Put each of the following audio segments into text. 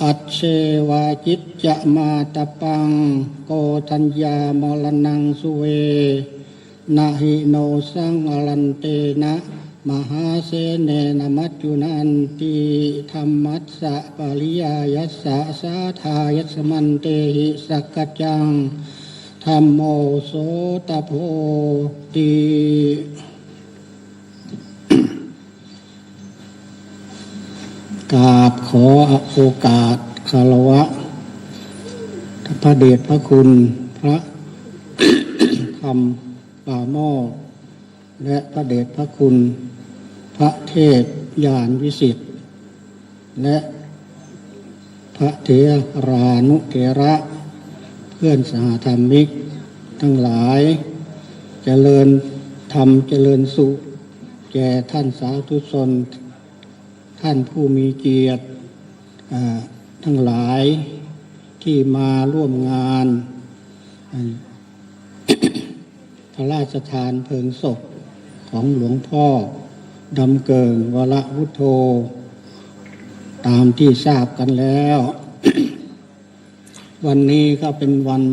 อัจเชวาจิตจะมาตะปัง โกทัญญามรณังสุเวนะหิโนสังอลันเตนะ มหาเสเนนมัจจุนันติธรรมัสสะปริยายัสสะสาทายัสมันเตหิสักกจจังธรรมโมโสตโพติ กราบขอโอกาสคารวะพระเดชพระคุณพระธรรมป่าหม้อและพระเดชพระคุณ พระเทพยานวิสิทธิ์และพระเถรานุเถระ เพื่อนสหธรรมิก ทั้งหลายเจริญธรรมเจริญสุขแก่ท่านสาธุชน ท่านผู้มีเกียรติทั้งหลายที่มาร่วมงานพระราชทานเพลิงศพของหลวงพ่อดำเกิงวรวุฒโธ ตามที่ทราบกันแล้ว วันนี้ก็เป็นวัน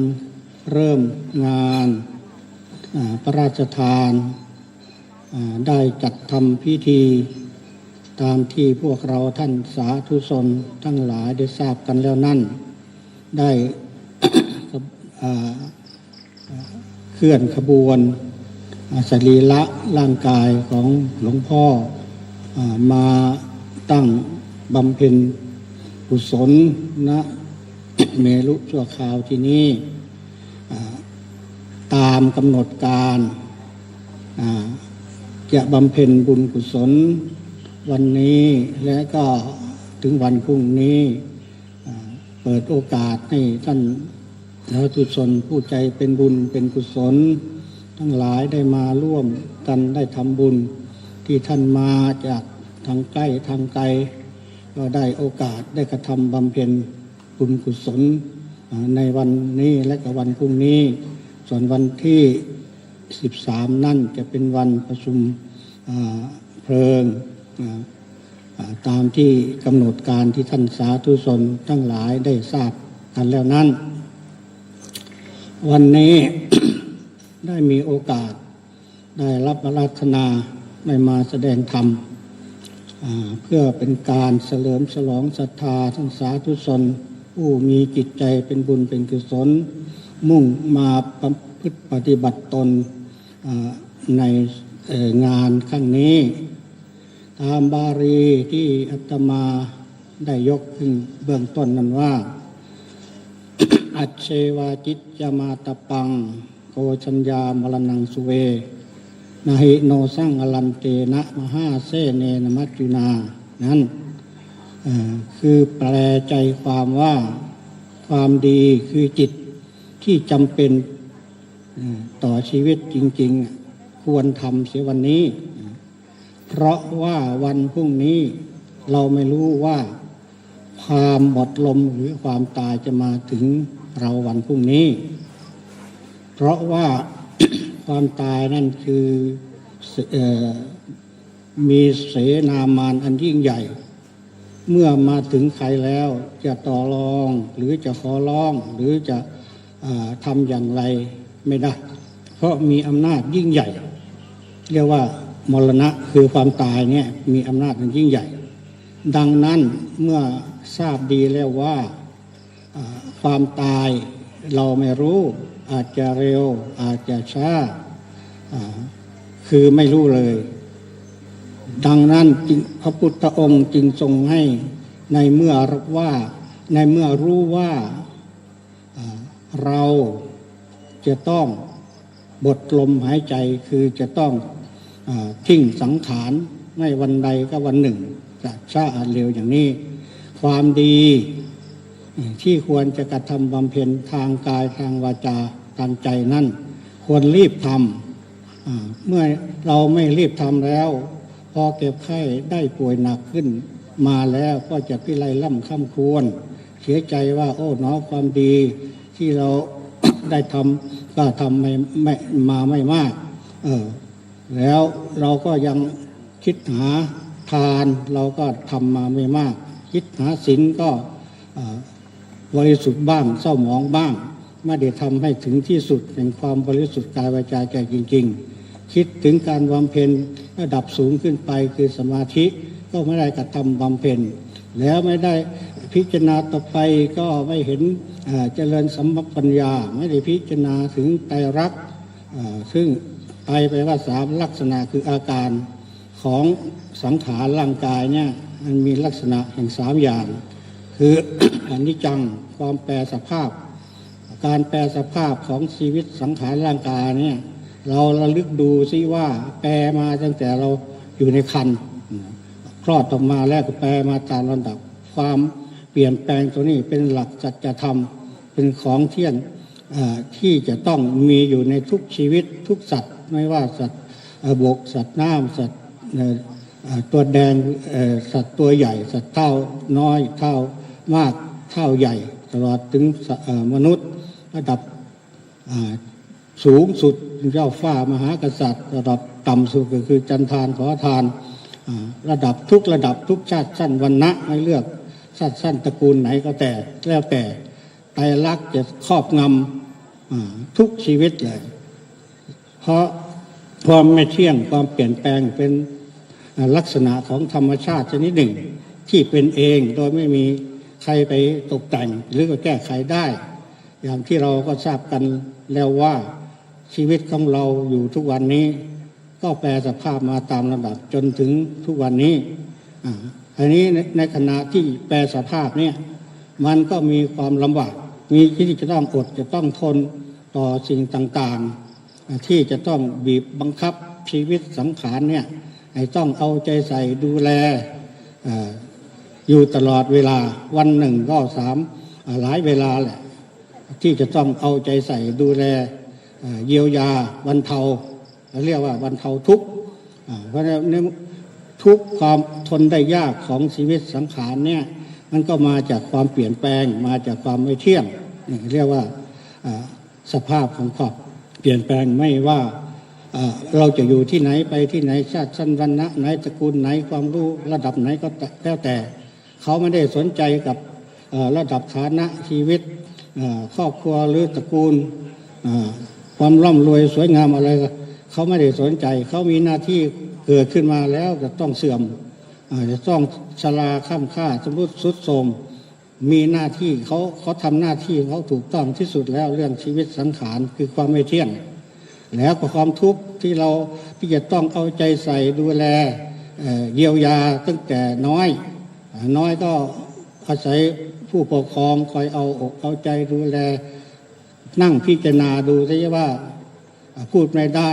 เริ่มงานพระราชทานได้จัดทำพิธี ตามที่พวกเราท่านสาธุชนทั้งหลายได้ทราบกันแล้วนั่น ได้เคลื่อนขบวนอ่าสรีระร่างกายของหลวงพ่ออมาตั้งบำเพ็ญกุศลณเมรุชั่วคราวที่นี้อ่ตามกำหนดการจะบำเพ็ญบุญกุศล วันนี้และก็ถึงวันพรุ่งนี้เปิดโอกาสให้ท่านสาธุชนผู้ใจเป็นบุญเป็นกุศล ทั้งหลายได้มาร่วมกันได้ทำบุญ ที่ท่านมาจากทางใกล้ทางไกล ก็ได้โอกาสได้กระทำบำเพ็ญบุญกุศลในวันนี้และก็วันพรุ่งนี้ ส่วนวันที่ 13 นั่นจะเป็นวันประชุมเพลิง ตามที่กำหนดการที่ท่านสาธุชนทั้งหลายได้ทราบกันแล้วนั้น วันนี้ได้มีโอกาสได้รับราธนาได้มาแสดงธรรมเพื่อเป็นการเฉลิมฉลองศรัทธาทั้งสาธุชนผู้มีจิตใจเป็นบุญเป็นกุศล มุ่งมาประพฤติปฏิบัติตนในงานครั้งนี้ ตามบาลีที่อาตมาได้ยกขึ้นเบื้องต้นนั้นว่า อัจเชวาจิตจามาตะปัง โกชัญญามรณังสุเวนาหิโนสรังอลันเตนะมหาเสเนนมัจจุนา นั้นคือแปลใจความว่าความดีคือจิตที่จำเป็นต่อชีวิตจริง ๆ ควรทำเสียวันนี้ เพราะว่าวันพรุ่งนี้เราไม่รู้ว่าความหมดลมหรือความตายจะมาถึงเราวันพรุ่งนี้ เพราะว่าความตายนั่นคืออมีเสนามานอันยิ่งใหญ่ เมื่อมาถึงใครแล้วจะต่อรองหรือจะขอร้องหรือจะอทำอย่างไรไม่ได้ เพราะมีอำนาจยิ่งใหญ่ เรียกว่า มรณะคือความตายเนี่ยมีอำนาจอันยิ่งใหญ่ ดังนั้นเมื่อทราบดีแล้วว่าความตายเราไม่รู้อาจจะเร็วอาจจะช้าคือไม่รู้เลย ดังนั้นจึงพระพุทธองค์จึงทรงให้ในเมื่อรู้ว่าในเมื่อรู้ว่าเราจะต้องบทลมหายใจคือจะต้อง ทิ้งสังขารไม่วันใดก็วันหนึ่งจะช้าอาจเร็วอย่างนี้ ความดีที่ควรจะกระทำบำเพ็ญทางกายทางวาจาทันใจนั่น ควรรีบทำอ่าเมื่อเราไม่รีบทำแล้ว พอเก็บไข้ได้ป่วยหนักขึ้น มาแล้วก็จะพิไรล่ำค่ำควร เสียใจว่าโอ้หนอความดีที่เราได้ทำก็ทำไม่ไม่มาไม่มาก เออ แล้วเราก็ยังคิดหาทานเราก็ทำมาไม่มาก คิดหาศีลก็บริสุทธิ์บ้างเศร้าหมองบ้างไม่ได้ทำให้ถึงที่สุดแห่งความบริสุทธิ์กายวาจาใจจริง ๆ คิดถึงการบำเพ็ญระดับสูงขึ้นไปคือสมาธิก็ไม่ได้กระทำบำเพ็ญแล้วไม่ได้พิจารณาต่อไปก็ไม่เห็นเจริญสัมปัญญา ไม่ได้พิจารณาถึงไตรรักษณ์ซึ่ง ไตรแปลว่าสามลักษณะคืออาการของสังขารร่างกายเนี่ยมันมีลักษณะแห่งสามอย่าง คืออนิจจังความแปรสภาพ การแปรสภาพของชีวิตสังขารร่างกายเนี่ยเราระลึกดูซิว่าแปรมาตั้งแต่เราอยู่ในคันคลอดออกมาแล้วก็แปรมาตามลำดับความเปลี่ยนแปลงตัวนี้เป็นหลักสัจธรรมเป็นของเที่ยงที่จะต้องมีอยู่ในทุกชีวิตทุกสัตว์ ไม่ว่าสัตว์บกสัตว์น้ำสัตว์ตัวแดงสัตว์ตัวใหญ่ สัตว์เท่าน้อยเท่ามากเท่าใหญ่ ตลอดถึงมนุษย์ระดับสูงสุดเจ้าฟ้ามหากษัตริย์ ระดับต่ำสุดก็คือจันทานขอทานระดับทุกระดับทุกชาติสั้นวันนะไม่เลือกชาติสั้นตระกูลไหนก็แต่แล้วแต่ไตรลักษณ์จะครอบงำทุกชีวิตเลย เพราะความไม่เที่ยงความเปลี่ยนแปลงเป็นลักษณะของธรรมชาติชนิดหนึ่ง ที่เป็นเองโดยไม่มีใครไปตกแต่งหรือแก้ไขได้ อย่างที่เราก็ทราบกันแล้วว่าชีวิตของเราอยู่ทุกวันนี้ ก็แปลสภาพมาตามลำดับจนถึงทุกวันนี้อันนี้ในขณะที่แปลสภาพเนี่ยมันก็มีความลำบากมีที่จะต้องอดจะต้องทนต่อสิ่งต่างๆ ที่จะต้องบีบบังคับชีวิตสังขารเนี่ยต้องเอาใจใส่ดูแลออยู่ตลอดเวลาวันหนึ่งก็สามหลายเวลาแหละที่จะต้องเอาใจใส่ดูแลเยียวยาบรรเทาเรียกว่าบรรเทาทุกข์เพราะนั้นทุกความทนได้ยากของชีวิตสังขารเนี่ยมันก็มาจากความเปลี่ยนแปลงมาจากความไม่เที่ยงนี่เรียกว่าสภาพของความ เปลี่ยนแปลงไม่ว่าเราจะอยู่ที่ไหนไปที่ไหนชาติชั้นวรรณะไหนตระกูลไหนความรู้ระดับไหนก็แล้วแต่ เขาไม่ได้สนใจกับระดับฐานะชีวิตครอบครัวหรือตระกูลความร่ำรวยสวยงามอะไรก็เขาไม่ได้สนใจ เขามีหน้าที่เกิดขึ้นมาแล้วจะต้องเสื่อมอจะต้องชราข้ามค่าสมมติสุดโทรม มีหน้าที่เขาเขาทำหน้าที่เขาถูกต้องที่สุดแล้วเรื่องชีวิตสังขารคือความไม่เที่ยง แล้วก็ความทุกข์ที่เราที่จะต้องเอาใจใส่ดูแลเเยียวยาตั้งแต่น้อย น้อยก็อาศัยผู้ปกครองคอยเอาอกเอาใจดูแล นั่งพิจารณาดูซิว่าอ่าพูดไม่ได้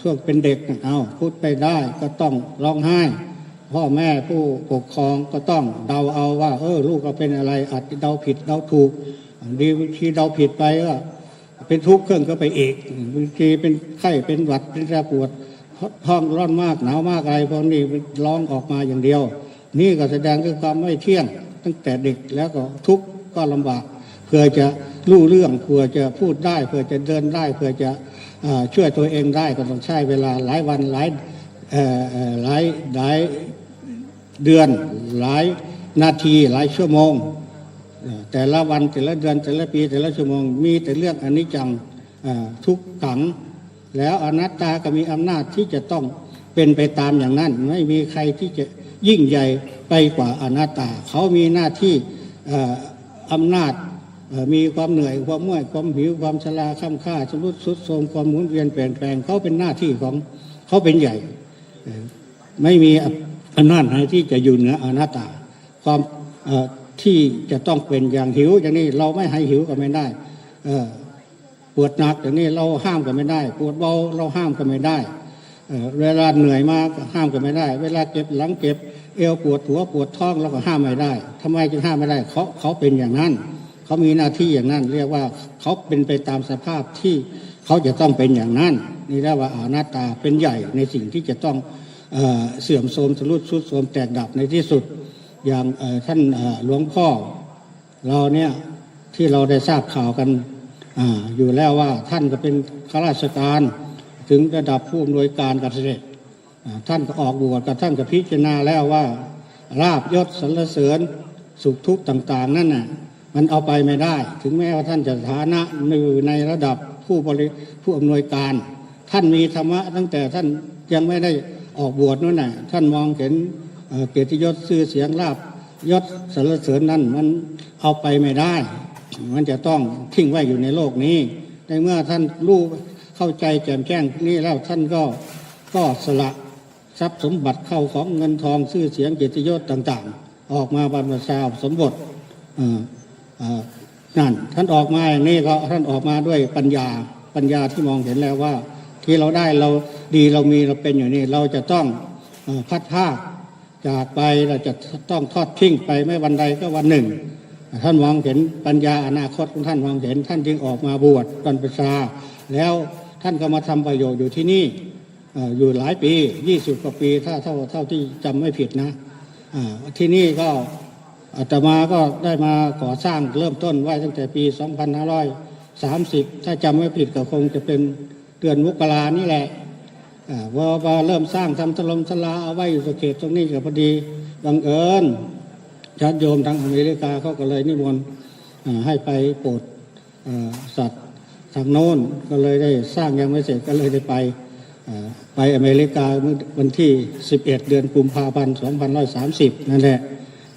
ช่วงเป็นเด็กเอาพูดไม่ได้ก็ต้องร้องไห้ พ่อแม่ผู้ปกครองก็ต้องเดาเอาว่า เออลูกก็เป็นอะไรอาจจะเดาผิดเดาถูกดีบางทีเดาผิดไปก็เป็นทุกข์เครื่องก็ไปเอกบางทีเป็นไข้เป็นหวัดเป็นระปวดท้องร้อนมากหนาวมากอะไรพวกนี้ร้องออกมาอย่างเดียว นี่ก็แสดงถึงความไม่เที่ยง ตั้งแต่เด็กแล้วก็ทุกข์ก็ลำบากเพื่อจะรู้เรื่องเพื่อจะพูดได้เพื่อจะเดินได้เพื่อจะช่วยตัวเองได้ก็ต้องใช้เวลาหลายวันหลายหลายหลาย เดือนหลายนาทีหลายชั่วโมง แต่ละวันแต่ละเดือนแต่ละปีแต่ละชั่วโมง มีแต่เรื่องอนิจจังทุกขัง แล้วอนัตตาก็มีอำนาจที่จะต้องเป็นไปตามอย่างนั้น ไม่มีใครที่จะยิ่งใหญ่ไปกว่าอนัตตา เขามีหน้าที่อำนาจมีความเหนื่อยความเมื่อยความหิวความชราข้ามค่าสมมติสุดโทรมความหมุนเวียนเปลี่ยนแปลงเขาเป็นหน้าที่ของเขาเป็นใหญ่ ไม่มี อำนาจไหนที่จะอยู่เหนืออนัตตา ความที่จะต้องเป็นอย่างหิวอย่างนี้เราไม่ให้หิวก็ไม่ได้ปวดหนักอย่างนี้เราห้ามก็ไม่ได้ ปวดเบาเราห้ามก็ไม่ได้เวลาเหนื่อยมากห้ามก็ไม่ได้ เวลาเก็บหลังเก็บเอวปวดหัวปวดท้องเราก็ห้ามไม่ได้ทำไมจึงห้ามไม่ได้เขาเขาเป็นอย่างนั้น เขามีหน้าที่อย่างนั้น เรียกว่าเขาเป็นไปตามสภาพที่เขาจะต้องเป็นอย่างนั้น นี่เรียกว่าอานาตตาเป็นใหญ่ในสิ่งที่จะต้อง เสื่อมโทรมทะลุทรุดโทรมแตกดับในที่สุดอย่างท่านหลวงพ่อ เราเนี่ยที่เราได้ทราบข่าวกันออยู่แล้วว่าท่านก็เป็นข้าราชการถึงระดับผู้อำนวยการกเสด็จอ่าท่านก็ออกบวชกับท่านก็พิจารณาแล้วว่าราบยศสรรเสริญสุขทุกข์ต่าง ๆ นั่นน่ะมันเอาไปไม่ได้ ถึงแม้ว่าท่านจะฐานะอยู่ในระดับผู้บริผู้อำนวยการ ท่านมีธรรมะตั้งแต่ท่านยังไม่ได้ ออกบวชนั่นน่ะท่านมองเห็นเกียรติยศชื่อเสียงลาบยศสรรเสริญนั้นมันเอาไปไม่ได้ มันจะต้องทิ้งไว้อยู่ในโลกนี้ ในเมื่อท่านรู้เข้าใจแจ่มแจ้งนี่แล้วท่านก็ก็สละทรัพย์สมบัติเข้าของเงินทองชื่อเสียงเกียรติยศต่าง ๆ ออกมาบรรพชาสมบทเอ่อเอ่อนั่นท่านออกมาอย่างนี้ก็ท่านออกมาด้วยปัญญาปัญญาที่มองเห็นแล้วว่า ที่เราได้เรา ดีเรามีเราเป็นอยู่นี่เราจะต้องอพัดภาคจากไปเราจะต้องทอดทิ้งไปไม่วันใดก็วันหนึ่ง ท่านมองเห็นปัญญาอนาคตของท่านมองเห็น ท่านจึงออกมาบวชบรรพชาแล้วท่านก็มาทำประโยชน์อยู่ที่นี่ออยู่หลายปี20กว่าปีถ้าเท่าเท่าที่จำไม่ผิดนะที่นี่ก็อาตมาก็ได้มาก่อสร้างเริ่มต้นไว้ตั้งแต่ปี 2530 ถ้าจำไม่ผิดก็คงจะเป็นเดือนมกรานี่แหละ อ่าเริ่มสร้างทำถล่มทลาเอาไว้อยู่สเขตตรงนี้ก็พอดีบังเอิญญาติโยมทางอเมริกาเขาก็เลยนิมนต์ให้ไปโปรดสัตว์ทางโน้นก็เลยได้สร้างยังไม่เสร็จก็เลยได้ไปไปอเมริกาเมื่อวันที่ 11 เดือนกุมภาพันธ์2530 นั่นแหละ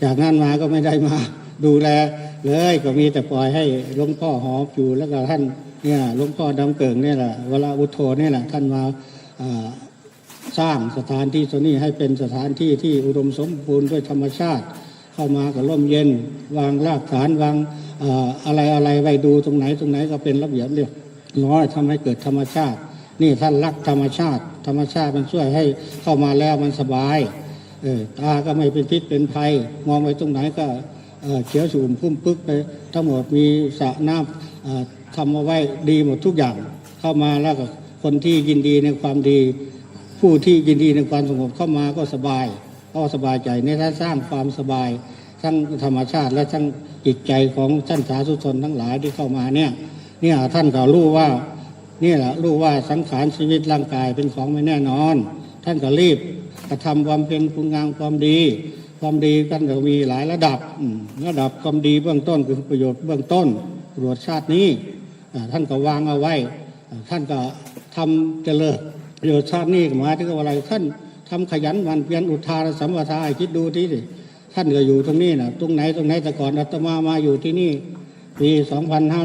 จากนั้นมาก็ไม่ได้มาดูแลเลยก็มีแต่ปล่อยให้หลวงพ่อหอมอยู่แล้วก็ท่านเนี่ยหลวงพ่อดำเกิงเนี่ยแหละเวลาอุทโธเนี่ยแหละท่านมา สร้างสถานที่ตัวนี้ให้เป็นสถานที่ที่อุดมสมบูรณ์ด้วยธรรมชาติ เข้ามาก็ร่มเย็น วางรากฐานวางอะไรอะไรไว้ดูตรงไหนตรงไหนก็เป็นระเบียบเรียบร้อยทำให้เกิดธรรมชาติ นี่ท่านรักธรรมชาติ ธรรมชาติมันช่วยให้เข้ามาแล้วมันสบายเออตาก็ไม่เป็นพิษเป็นภัย มองไปตรงไหนก็เขียวสูมพุ่มพึกไปทั้งหมดมีสระน้ำทำเอาไว้ดีหมดทุกอย่างเข้ามาแล้วก็ คนที่ยินดีในความดี ผู้ที่ยินดีในความสงบเข้ามาก็สบายก็สบายใจในถ้านสร้างความสบาย ทั้งธรรมชาติและทั้งจิตใจของท่านสาธุชนทั้งหลายที่เข้ามาเนี่ยเนี่ยท่านก็รู้ว่านี่แหละรู้ว่าสังขารชีวิตร่างกายเป็นของไม่แน่นอน ท่านก็รีบกระทำความเป็นคุณงามความดี ความดีกันก็มีหลายระดับระดับความดีเบื้องต้นคือประโยชน์เบื้องต้นตรวจชาตินี้ท่านก็วางเอาไว้ท่านก็ ทำเจริญประโยชน์ชาตินี้หมายถึงว่าอะไรท่านทำขยันหมันเพียรอุทานสัมปทาคิดดูที่ดิท่านก็อยู่ตรงนี้นะตรงไหนตรงไหนแต่ก่อนอาตมามาอยู่ที่นี่ปี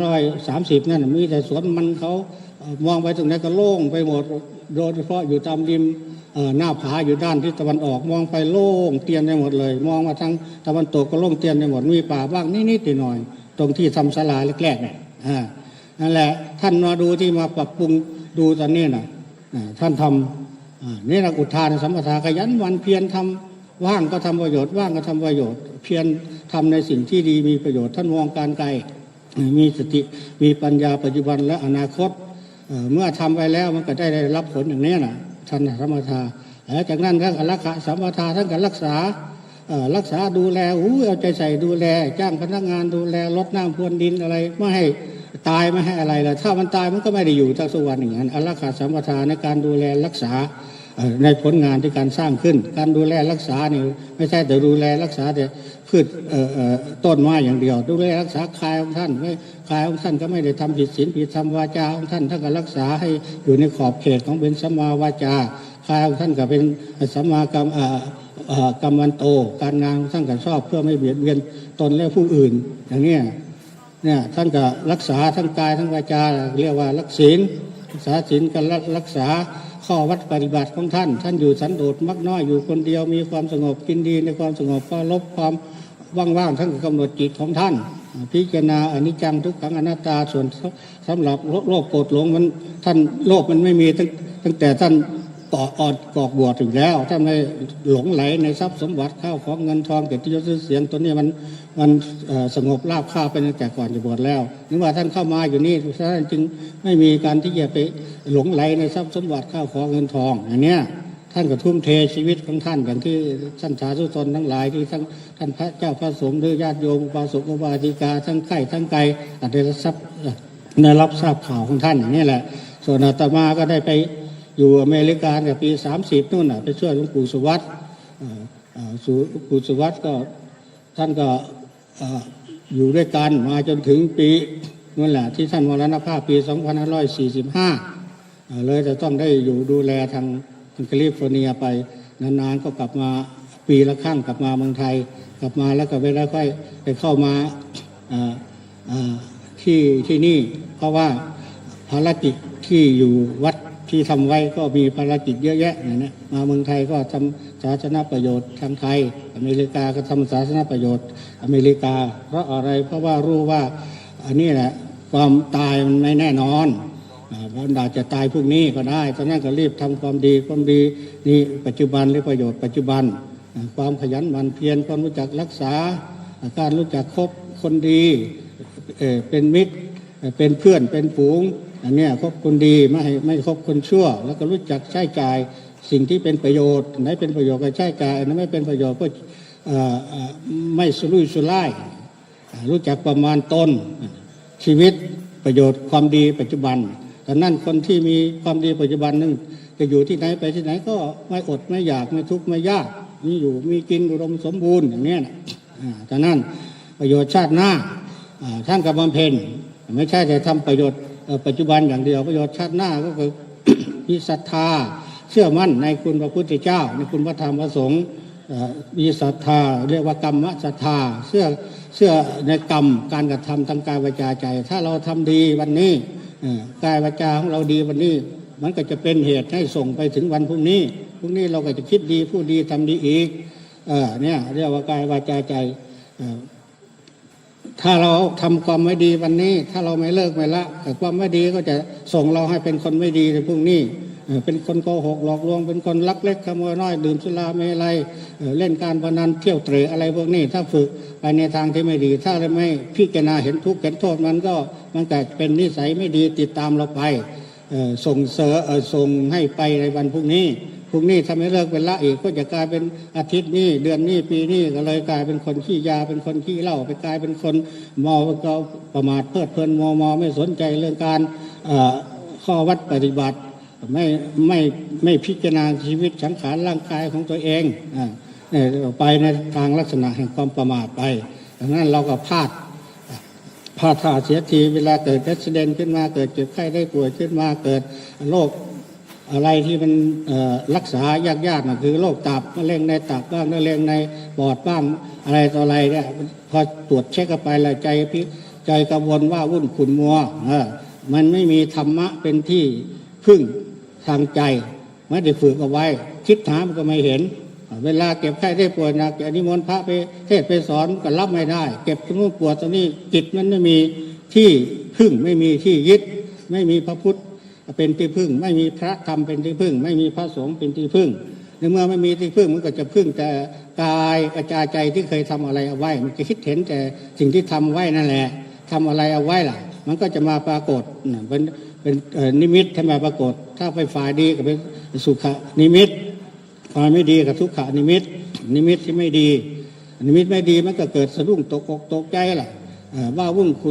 2530 นั่นน่ะมีแต่สวนมันเขามองไปตรงไหนก็โล่งไปหมดโดยเฉพาะอยู่ตามริมหน้าผาอยู่ด้านที่ตะวันออกมองไปโล่งเตียนไปหมดเลย มองมาทางตะวันตกก็โล่งเตียนไปหมดมีป่าบ้างนิดๆหน่อยๆตรงที่ทำศาลาแรกๆเนี่ยนั่นแหละท่านมาดูที่มาปรับปรุง ดูตอนนี้นะท่านทำนี่นะอุทานสัมปทาขยันวันเพียรทำว่างก็ทำประโยชน์ว่างก็ทำประโยชน์ เพียรทำในสิ่งที่ดีมีประโยชน์ท่านมองการไกลมีสติมีปัญญาปัจจุบันและอนาคตเอ่อเมื่อทำไปแล้วมันก็ได้ได้รับผลอย่างนี้นะท่านธรรมทาแล้วจากนั้นท่านก็รักษาสัมปทาท่านก็รักษารักษาดูแลอู้เอาใจใส่ดูแล จ้างพนักงานดูแลลดน้ำพรวนดินอะไรไม่ให้ ตายไม่ให้อะไรเลยถ้ามันตายมันก็ไม่ได้อยู่ทั้งสุวรรณอย่างนั้นอารักขาสัมปทานในการดูแลรักษาในผลงานที่การสร้างขึ้น การดูแลรักษานี่ไม่ใช่แต่ดูแลรักษาแต่พืชเอ่อเอ่อต้นไม้อย่างเดียว ดูแลรักษากายของท่านไม่กายของท่านก็ไม่ได้ทำผิดศีลผิดธรรมวาจาของท่านท่านก็รักษาให้อยู่ในขอบเขตของเป็นสัมมาวาจากายของท่านก็เป็นสัมมากรรมกรรมันโต การงานของท่านก็ชอบเพื่อไม่เบียดเบียนตนและผู้อื่นอย่างนี้ เนี่ยท่านก็รักษาทั้งกายทั้งวาจาเรียกว่ารักศีลรักษาศีลกันรักษาข้อวัดปฏิบัติของท่าน ท่านอยู่สันโดษมักน้อยอยู่คนเดียวมีความสงบกินดีในความสงบก็ลบความว่างๆท่านก็กำหนดจิตของท่าน พิจารณาอนิจจังทุกขังอนัตตาส่วนสำหรับโลภโกรธหลงมันท่านโลภมันไม่มีตั้งตั้งแต่ท่าน ก่อออดกอกบวชถึงแล้ว ถ้าไม่หลงไหลในทรัพย์สมบัติข้าวของเงินทองเกียรติยศชื่อเสียงตัวนี้มันมันสงบราบคาบไปตั้งแต่ก่อนจะบวชแล้วนึกว่าท่านเข้ามาอยู่นี่ท่านจึงไม่มีการที่จะไปหลงไหลในทรัพย์สมบัติข้าวของเงินทองอันเนี้ยท่านก็ทุ่มเทชีวิตของท่านอย่างที่ท่านสาธุชนทั้งหลายที่ทั้งท่านพระเจ้าพระสงฆ์หรือญาติโยมอุบาสกอุบาสิกาทั้งใกล้ทั้งไกลอาจจะได้รับได้รับทราบข่าวของท่านอย่างนี้แหละ ส่วนอาตมาก็ได้ไป อยู่อเมริกาในปี 30นู่นน่ะไปช่วยหลวงปู่สุวัตเอ่อเอ่อสู่หลวงปู่สุวัตก็ท่านก็อยู่ด้วยกันมาจนถึงปีนั่นแหละที่ท่านมรณภาพปี 2545เอ่อเลยจะต้องได้อยู่ดูแลทางแคลิฟอร์เนียไปนานๆก็กลับมาปีละครั้งกลับมาเมืองไทย กลับมาแล้วก็ไปแล้ค่อยไปเข้ามาที่ที่นี่ เพราะว่าภารกิจที่อยู่วัด ที่ทำไว้ก็มีภารกิจเยอะแยะอย่างนี้มาเมืองไทยก็ทำสาธารณประโยชน์ทางไทย อเมริกาก็ทำสาธารณประโยชน์ อเมริกา เพราะอะไรเพราะว่ารู้ว่าอันนี้แหละความตายมันไม่แน่นอนอ่าเพราะอาจจะตายพรุ่งนี้ก็ได้ตอนนั้นก็รีบทำความดีความดีนี่ปัจจุบันหรือประโยชน์ปัจจุบัน ความขยันหมั่นเพียรความรู้จักรักษา การรู้จักคบคนดีเอ่อเป็นมิตรเป็นเพื่อนเป็นฝูง อันเนี้ยคบคนดีไม่ให้ไม่คบคนชั่ว แล้วก็รู้จักใช้จ่ายสิ่งที่เป็นประโยชน์ไหนเป็นประโยชน์ก็ใช้จ่ายอันไหนไม่เป็นประโยชน์ก็ไม่สุรุ่ยสุร่าย รู้จักประมาณตนชีวิตประโยชน์ความดีปัจจุบันแต่นั่นคนที่มีความดีปัจจุบันนึงจะอยู่ที่ไหนไปที่ไหนก็ไม่อดไม่อยากไม่ทุกข์ไม่ยากมีอยู่มีกินอุดมสมบูรณ์อย่างนี้นะแต่นั่นประโยชน์ชาติหน้าท่านกับบำเพ็ญไม่ใช่แต่ทำประโยชน์ ปัจจุบันอย่างเดียวประโยชน์ชาติหน้าก็คือมีศรัทธาเชื่อมั่นในคุณพระพุทธเจ้า ในคุณพระธรรมพระสงฆ์มีศรัทธาเรียกว่ากรรมศรัทธาเชื่อเชื่อในกรรมการกระทำทางกายวาจาใจ ถ้าเราทำดีวันนี้กายวาจาของเราดีวันนี้ มันก็จะเป็นเหตุให้ส่งไปถึงวันพรุ่งนี้พรุ่งนี้เราก็จะคิดดีพูดดีทำดีอีกเนี่ยเรียกว่ากายวาจาใจ ถ้าเราทำความไม่ดีวันนี้ ถ้าเราไม่เลิกไม่ละแต่ความไม่ดีก็จะส่งเราให้เป็นคนไม่ดีในพรุ่งนี้เป็นคนโกหกหลอกลวง เป็นคนลักเล็กขโมยน้อยดื่มสุราเมลัยเอ่อเล่นการพนันเที่ยวเตร่อะไรพวกนี้ ถ้าฝึกไปในทางที่ไม่ดี ถ้าเราไม่พิจารณาเห็นทุกข์เห็นโทษมันก็มันก็เป็นนิสัยไม่ดีติดตามเราไปส่งเสริมเอ่อส่งให้ไปในวันพรุ่งนี้ พรุ่งนี้ถ้าไม่เลิกเป็นละอีกก็จะกลายเป็นอาทิตย์นี้เดือนนี้ปีนี้ก็เลยกลายเป็นคนขี้ยาเป็นคนขี้เหล้าไปกลายเป็นคนมาก็ประมาทเพลิดเพลินมัวเมอไม่สนใจเรื่องการข้อวัดปฏิบัติไม่ไม่ไม่พิจารณาชีวิตสังขารร่างกายของตัวเองอไปในทางลักษณะแห่งความประมาทไปดังนั้นเราก็พลาดพลาดท่าเสียทีเวลาเกิดอุบิเหตุขึ้นมาเกิดเจ็บไข้ได้ป่วยขึ้นมาเกิดโรค อะไรที่มันรักษายากๆนะคือโรคตับมะเร็งในตับบ้างมะเร็งในปอดบ้างอะไรต่ออะไรเนี่ยพอตรวจเช็คไปแล้วใจพิใจกังวลว่าวุ่นขุนมัวเออมันไม่มีธรรมะเป็นที่พึ่งทางใจไม่ได้ฝึกเอาไว้ คิดถามก็ไม่เห็น เวลาเก็บไข้ได้ป่วยหนักนิมนต์พระไปเทศไปสอนก็รับไม่ได้ เก็บตรงปวดตรงนี้จิตมันไม่มีที่พึ่งไม่มีที่ยึด ไม่มีพระพุทธ เป็นที่พึ่ง ไม่มีพระธรรมเป็นที่พึ่ง ไม่มีพระสงฆ์เป็นที่พึ่งในเมื่อไม่มีที่พึ่งมันก็จะพึ่งแต่กายกระจายใจที่เคยทำอะไรเอาไว้ มันจะคิดเห็นแต่สิ่งที่ทำไว้นั่นแหละทำอะไรเอาไว้ล่ะ มันก็จะมาปรากฏเป็นเป็นนิมิตให้มาปรากฏ ถ้าไปฝ่ายดีก็เป็นสุขนิมิตฝ่ายไม่ดีกับทุกขนิมิต นิมิตที่ไม่ดี นิมิตไม่ดีมันก็เกิดสะดุ้งตกอกตกใจล่ะว่าวุ่น